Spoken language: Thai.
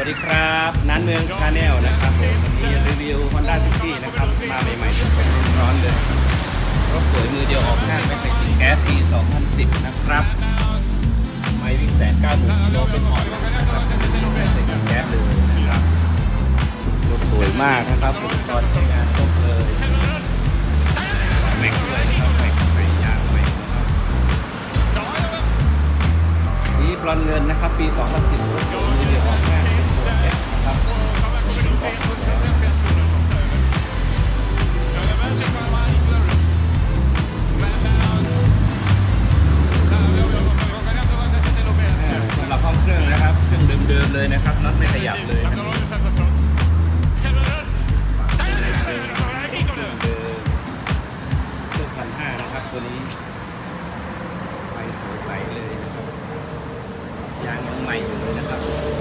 วัสดีครับนันเมืองชาแนลนะครับผมวันนี้รีวิว Honda City นะครับ มาใหม่ๆสดๆร้อนเลยรถสวยมือเดียวออกห้าไม่เคยติดแก๊สปี2010 นะครับ ไม่วิ่งแสนเก้าหมื่นกิโลเป็นหอนนะครับไม่ใส่กับแก๊สเลยนะครับรถสวยมากนะครับอุปกรณ์ใช้งานครบเลยแม็กด้วยนะครับแม็กใหม่ยางใหม่นะครับสีบรอนเงินนะครับ ปี 2010รถ ตัวนี้ไปสวยใสเลยนะครับยางยังใหม่อยู่เลยนะครับ